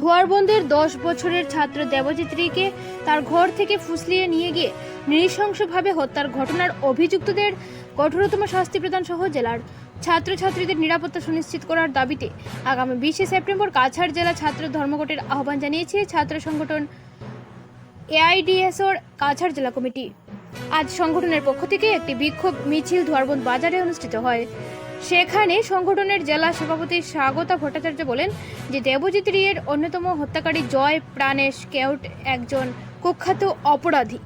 ধোয়ারবন্দের দশ বছরের ছাত্র দেবচিত্রীকে তার ঘর থেকে ফুসলিয়ে নিয়ে গিয়ে নৃশংসভাবে হত্যার ঘটনার অভিযুক্তদের কঠোরতম শাস্তি প্রদান সহ জেলার ছাত্রছাত্রীদের নিরাপত্তা সুনিশ্চিত করার দাবিতে আগামী বিশে সেপ্টেম্বর কাছাড় জেলা ছাত্র ধর্মঘটের আহ্বান জানিয়েছে ছাত্র সংগঠন এআইডিএসওর কাছাড় জেলা কমিটি। আজ সংগঠনের পক্ষ থেকে একটি বিক্ষোভ মিছিল ধোয়ারবন্দ বাজারে অনুষ্ঠিত হয়। সেখানে সংগঠনের জেলা সভাপতি স্বাগতা ভট্টাচার্য বলেন যে দেবজিৎ রিয়ের অন্যতম হত্যাকারী জয় প্রাণেশ কেউট একজন কুখ্যাত অপরাধী।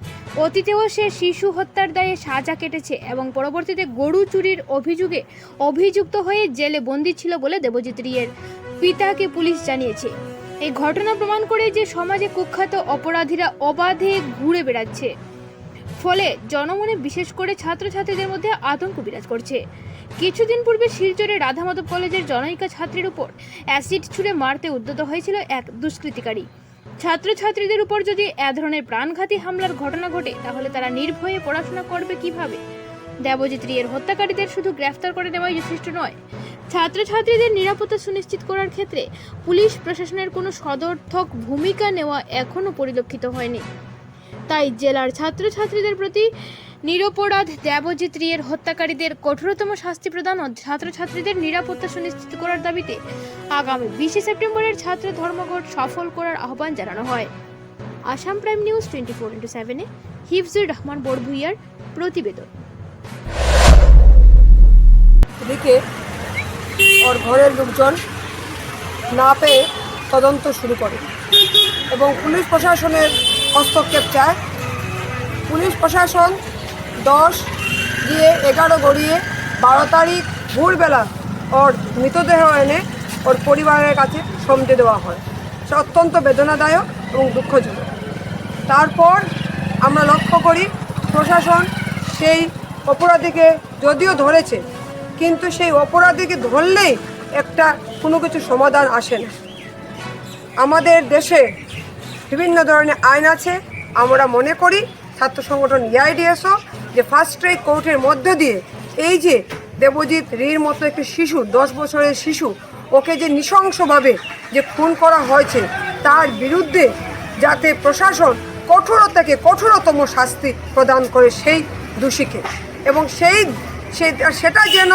অতীতেও সে শিশু হত্যার দায়ে সাজা কেটেছে এবং পরবর্তীতে গরু চুরির অভিযোগে অভিযুক্ত হয়ে জেলে বন্দী ছিল বলে দেবজিৎ রিয়ের পিতাকে পুলিশ জানিয়েছে। এই ঘটনা প্রমাণ করে যে সমাজে কুখ্যাত অপরাধীরা অবাধে ঘুরে বেড়াচ্ছে। ফলে জনমনে বিশেষ করে ছাত্রছাত্রীদের মধ্যে আতঙ্ক বিরাজ করছে। কিছুদিন পূর্বে শিলচরে রাধা মাধব কলেজের জনৈকা ছাত্রীর উপর অ্যাসিড ছুঁড়ে মারতে উদ্যত হয়েছিল এক দুষ্কৃতিকারী। ছাত্রছাত্রীদের উপর যদি এ ধরনের প্রাণঘাতী হামলার ঘটনা ঘটে, তাহলে তারা নির্ভয়ে পড়াশোনা করবে কীভাবে? দেবজিৎ রিয়ের হত্যাকারীদের শুধু গ্রেফতার করে নেওয়াই যথেষ্ট নয়। ছাত্রছাত্রীদের নিরাপত্তা সুনিশ্চিত করার ক্ষেত্রে পুলিশ প্রশাসনের কোনো সদর্থক ভূমিকা নেওয়া এখনও পরিলক্ষিত হয়নি। তাই জেলার ছাত্রছাত্রীদের প্রতি নিরপরাধ দেবজিৎ রিয়ের হত্যাকারীদের কঠোরতম শাস্তি প্রদান ও ছাত্রছাত্রীদের নিরাপত্তা সুনিশ্চিত করার দাবিতে আগামী বিশে সেপ্টেম্বরের ছাত্র ধর্মঘট সফল করার আহ্বান জানানো হয়। Assam prime news twenty four into সেভেনে হিফজুর রহমান বড়ভুইয়ার প্রতিবেদন। এদিকে ওর ঘরের লোকজন না পেয়ে তদন্ত শুরু করে এবং পুলিশ প্রশাসনের হস্তক্ষেপ চায়। পুলিশ প্রশাসন দশ দিয়ে এগারো গড়িয়ে বারো তারিখ ভোরবেলা ওর মৃতদেহ এনে ওর পরিবারের কাছে সমঝে দেওয়া হয়। সে অত্যন্ত বেদনাদায়ক এবং দুঃখজনক। তারপর আমরা লক্ষ্য করি প্রশাসন সেই অপরাধীকে যদিও ধরেছে, কিন্তু সেই অপরাধীকে ধরলেই একটা কোনো কিছু সমাধান আসে না। আমাদের দেশে বিভিন্ন ধরনের আইন আছে। আমরা মনে করি, ছাত্র সংগঠন ইআইডিএসও যে ফার্স্ট ট্রাইক কোর্টের মধ্য দিয়ে এই যে দেবজিৎ রির মতো একটি শিশু, দশ বছরের শিশু, ওকে যে নৃশংসভাবে যে খুন করা হয়েছে, তার বিরুদ্ধে যাতে প্রশাসন কঠোরতাকে কঠোরতম শাস্তি প্রদান করে সেই দোষীকে। এবং সেই সেটা যেন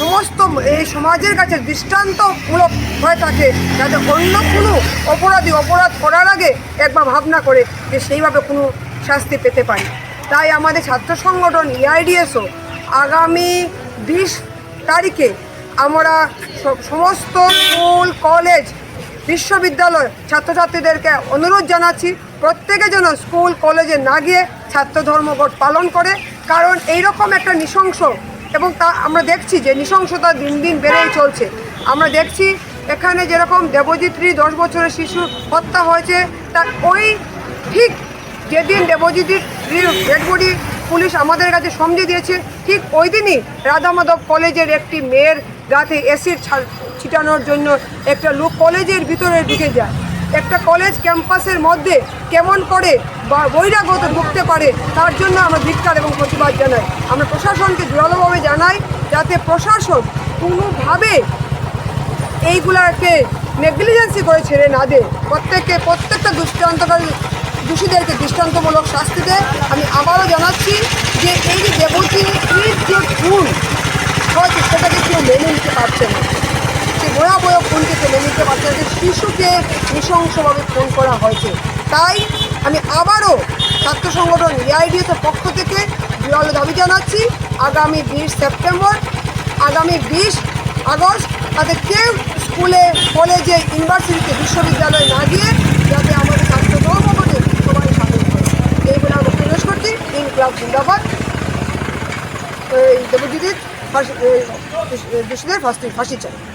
সমস্ত এই সমাজের কাছে দৃষ্টান্তমূলক হয়ে থাকে যাতে অন্য কোনো অপরাধী অপরাধ করার আগে একবার ভাবনা করে যে সেইভাবে কোনো শাস্তি পেতে পারে। তাই আমাদের ছাত্র সংগঠন E ইআইডিএসও আগামী বিশ তারিখে আমরা সমস্ত স্কুল, কলেজ, বিশ্ববিদ্যালয় ছাত্রছাত্রীদেরকে অনুরোধ জানাচ্ছি প্রত্যেকে যেন স্কুল, কলেজে না গিয়ে ছাত্র ধর্মঘট পালন করে। কারণ এইরকম একটা নৃশংস এবং তা আমরা দেখছি যে নৃশংসতা দিন দিন বেড়েই চলছে। আমরা দেখছি এখানে যেরকম দেবজিৎরী দশ বছরের শিশু হত্যা হয়েছে তার ওই ঠিক যেদিন দেবজিৎর ডেড বডি পুলিশ আমাদের কাছে সমঝে দিয়েছে, ঠিক ওই দিনই রাধা মাধব কলেজের একটি মেয়ের অ্যাসিড ছা- ছিটানোর জন্য একটা লোক কলেজের ভিতরে ঢুকে যায়। একটা কলেজ ক্যাম্পাসের মধ্যে কেমন করে বহিরাগত ঢুকতে পারে, তার জন্য আমরা ধিক্কার এবং প্রতিবাদ জানাই। আমরা প্রশাসনকে জোরালোভাবে জানাই যাতে প্রশাসন কোনোভাবে এইগুলাকে নেগলিজেন্সি করে ছেড়ে না দেয়। প্রত্যেককে, প্রত্যেকটা দৃষ্টান্তকারী দোষীদেরকে দৃষ্টান্তমূলক শাস্তি দেয়। আমি আবারও জানাচ্ছি যে এই যে দেবতীর যে খুন হয়তো সেটাকে কেউ মেনে নিতে পারছে না সে ভয়াবহ খুনকে কেউ মেনে নিতে পারছে না যে শিশুকে নৃশংসভাবে খুন করা হয়েছে তাই আমি আবারও ছাত্র সংগঠন এআইডিএসের পক্ষ থেকে জোরালো দাবি জানাচ্ছি আগামী বিশ সেপ্টেম্বর আগামী বিশ আগস্ট তাদের কেউ স্কুলে কলেজে ইউনিভার্সিটিতে বিশ্ববিদ্যালয়ে না গিয়ে যাতে আমাদের ছাত্র ধর্মঘটে সবাই সামিল হয় এই বলে আমরা প্রবেশ করছি ইনকলাব জিন্দাবাদ এই দেবজিৎ ফাঁসি দোষীদের ফাঁসি ফাঁসি চাই